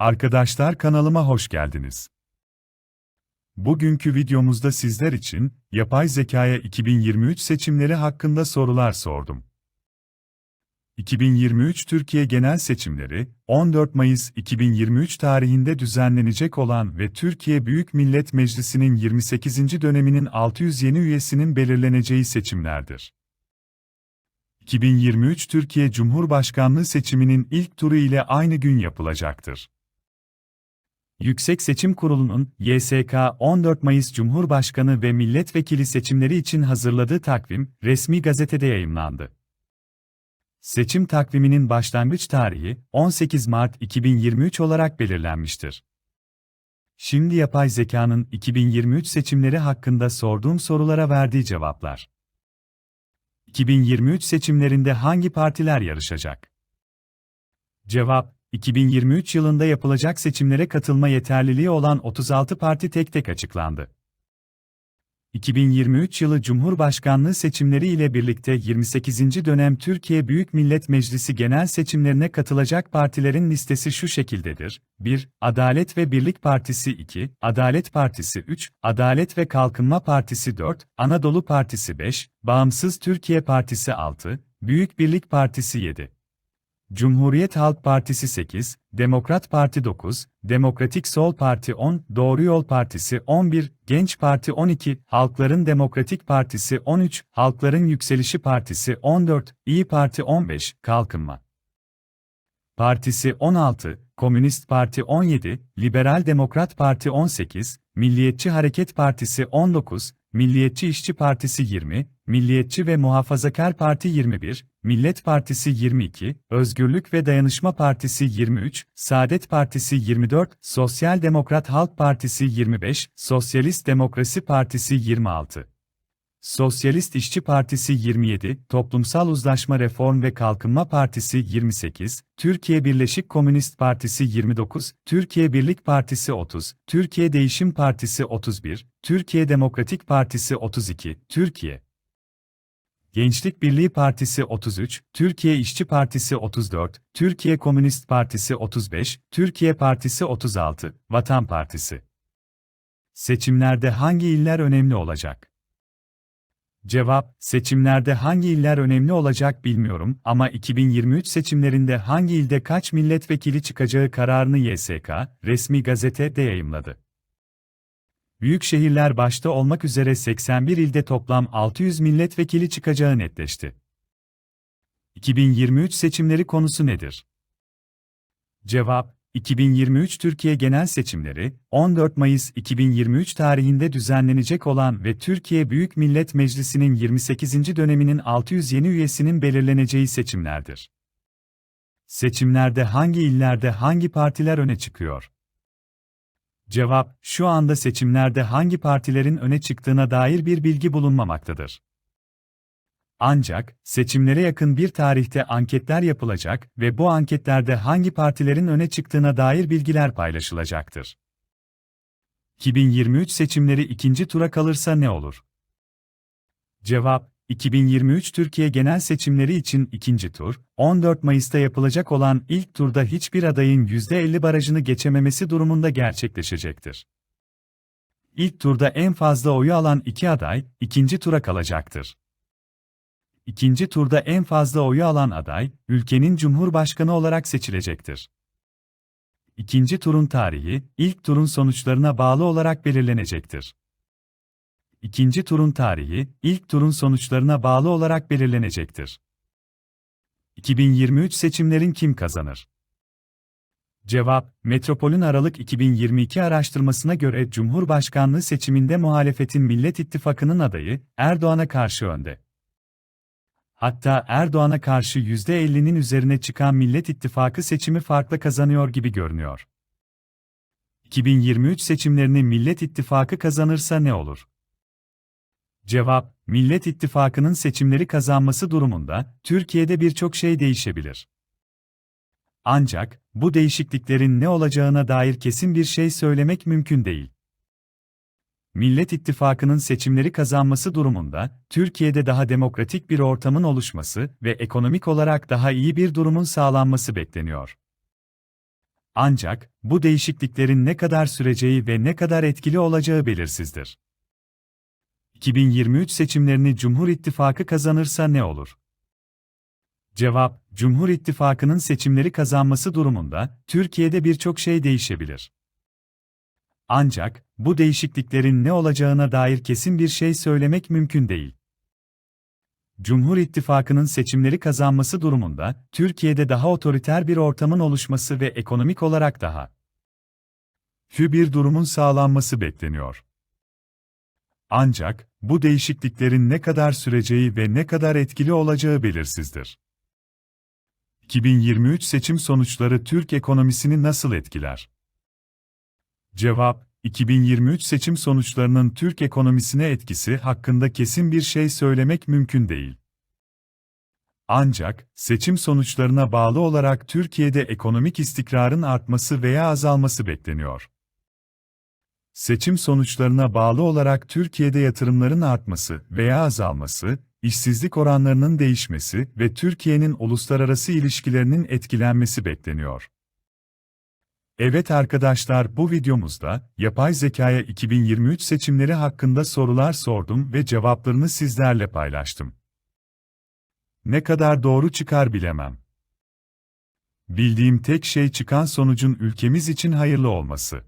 Arkadaşlar kanalıma hoş geldiniz. Bugünkü videomuzda sizler için yapay zekaya 2023 seçimleri hakkında sorular sordum. 2023 Türkiye Genel Seçimleri 14 Mayıs 2023 tarihinde düzenlenecek olan ve Türkiye Büyük Millet Meclisi'nin 28. döneminin 600 yeni üyesinin belirleneceği seçimlerdir. 2023 Türkiye Cumhurbaşkanlığı seçiminin ilk turu ile aynı gün yapılacaktır. Yüksek Seçim Kurulu'nun YSK 14 Mayıs Cumhurbaşkanı ve milletvekili seçimleri için hazırladığı takvim resmi gazetede yayımlandı. Seçim takviminin başlangıç tarihi 18 Mart 2023 olarak belirlenmiştir. Şimdi yapay zekanın 2023 seçimleri hakkında sorduğum sorulara verdiği cevaplar. 2023 seçimlerinde hangi partiler yarışacak? Cevap 2023 yılında yapılacak seçimlere katılma yeterliliği olan 36 parti tek tek açıklandı. 2023 yılı Cumhurbaşkanlığı seçimleri ile birlikte 28. dönem Türkiye Büyük Millet Meclisi genel seçimlerine katılacak partilerin listesi şu şekildedir. 1. Adalet ve Birlik Partisi 2, Adalet Partisi 3, Adalet ve Kalkınma Partisi 4, Anadolu Partisi 5, Bağımsız Türkiye Partisi 6, Büyük Birlik Partisi 7. Cumhuriyet Halk Partisi 8, Demokrat Parti 9, Demokratik Sol Parti 10, Doğru Yol Partisi 11, Genç Parti 12, Halkların Demokratik Partisi 13, Halkların Yükselişi Partisi 14, İyi Parti 15, Kalkınma. Partisi 16, Komünist Parti 17, Liberal Demokrat Parti 18, Milliyetçi Hareket Partisi 19, Milliyetçi İşçi Partisi 20, Milliyetçi ve Muhafazakar Parti 21, Millet Partisi 22, Özgürlük ve Dayanışma Partisi 23, Saadet Partisi 24, Sosyal Demokrat Halk Partisi 25, Sosyalist Demokrasi Partisi 26. Sosyalist İşçi Partisi 27, Toplumsal Uzlaşma Reform ve Kalkınma Partisi 28, Türkiye Birleşik Komünist Partisi 29, Türkiye Birlik Partisi 30, Türkiye Değişim Partisi 31, Türkiye Demokratik Partisi 32, Türkiye Gençlik Birliği Partisi 33, Türkiye İşçi Partisi 34, Türkiye Komünist Partisi 35, Türkiye Partisi 36, Vatan Partisi. Seçimlerde hangi iller önemli olacak? Cevap, seçimlerde hangi iller önemli olacak bilmiyorum ama 2023 seçimlerinde hangi ilde kaç milletvekili çıkacağı kararını YSK, resmi gazetede yayımladı. Büyük şehirler başta olmak üzere 81 ilde toplam 600 milletvekili çıkacağı netleşti. 2023 seçimleri konusu nedir? Cevap, 2023 Türkiye Genel Seçimleri, 14 Mayıs 2023 tarihinde düzenlenecek olan ve Türkiye Büyük Millet Meclisi'nin 28. döneminin 600 yeni üyesinin belirleneceği seçimlerdir. Seçimlerde hangi illerde hangi partiler öne çıkıyor? Cevap, şu anda seçimlerde hangi partilerin öne çıktığına dair bir bilgi bulunmamaktadır. Ancak, seçimlere yakın bir tarihte anketler yapılacak ve bu anketlerde hangi partilerin öne çıktığına dair bilgiler paylaşılacaktır. 2023 seçimleri ikinci tura kalırsa ne olur? Cevap, 2023 Türkiye genel seçimleri için ikinci tur, 14 Mayıs'ta yapılacak olan ilk turda hiçbir adayın %50 barajını geçememesi durumunda gerçekleşecektir. İlk turda en fazla oyu alan iki aday, ikinci tura kalacaktır. İkinci turda en fazla oyu alan aday, ülkenin cumhurbaşkanı olarak seçilecektir. İkinci turun tarihi, ilk turun sonuçlarına bağlı olarak belirlenecektir. İkinci turun tarihi, ilk turun sonuçlarına bağlı olarak belirlenecektir. 2023 seçimlerin kim kazanır? Cevap, Metropol'ün Aralık 2022 araştırmasına göre Cumhurbaşkanlığı seçiminde muhalefetin Millet İttifakı'nın adayı, Erdoğan'a karşı önde. Hatta Erdoğan'a karşı %50'nin üzerine çıkan Millet İttifakı seçimi farklı kazanıyor gibi görünüyor. 2023 seçimlerini Millet İttifakı kazanırsa ne olur? Cevap, Millet İttifakı'nın seçimleri kazanması durumunda Türkiye'de birçok şey değişebilir. Ancak bu değişikliklerin ne olacağına dair kesin bir şey söylemek mümkün değil. Millet İttifakı'nın seçimleri kazanması durumunda, Türkiye'de daha demokratik bir ortamın oluşması ve ekonomik olarak daha iyi bir durumun sağlanması bekleniyor. Ancak, bu değişikliklerin ne kadar süreceği ve ne kadar etkili olacağı belirsizdir. 2023 seçimlerini Cumhur İttifakı kazanırsa ne olur? Cevap, Cumhur İttifakı'nın seçimleri kazanması durumunda, Türkiye'de birçok şey değişebilir. Ancak, bu değişikliklerin ne olacağına dair kesin bir şey söylemek mümkün değil. Cumhur İttifakı'nın seçimleri kazanması durumunda, Türkiye'de daha otoriter bir ortamın oluşması ve ekonomik olarak daha hü bir durumun sağlanması bekleniyor. Ancak, bu değişikliklerin ne kadar süreceği ve ne kadar etkili olacağı belirsizdir. 2023 seçim sonuçları Türk ekonomisini nasıl etkiler? Cevap, 2023 seçim sonuçlarının Türk ekonomisine etkisi hakkında kesin bir şey söylemek mümkün değil. Ancak, seçim sonuçlarına bağlı olarak Türkiye'de ekonomik istikrarın artması veya azalması bekleniyor. Seçim sonuçlarına bağlı olarak Türkiye'de yatırımların artması veya azalması, işsizlik oranlarının değişmesi ve Türkiye'nin uluslararası ilişkilerinin etkilenmesi bekleniyor. Evet arkadaşlar bu videomuzda, yapay zekaya 2023 seçimleri hakkında sorular sordum ve cevaplarını sizlerle paylaştım. Ne kadar doğru çıkar bilemem. Bildiğim tek şey çıkan sonucun ülkemiz için hayırlı olması.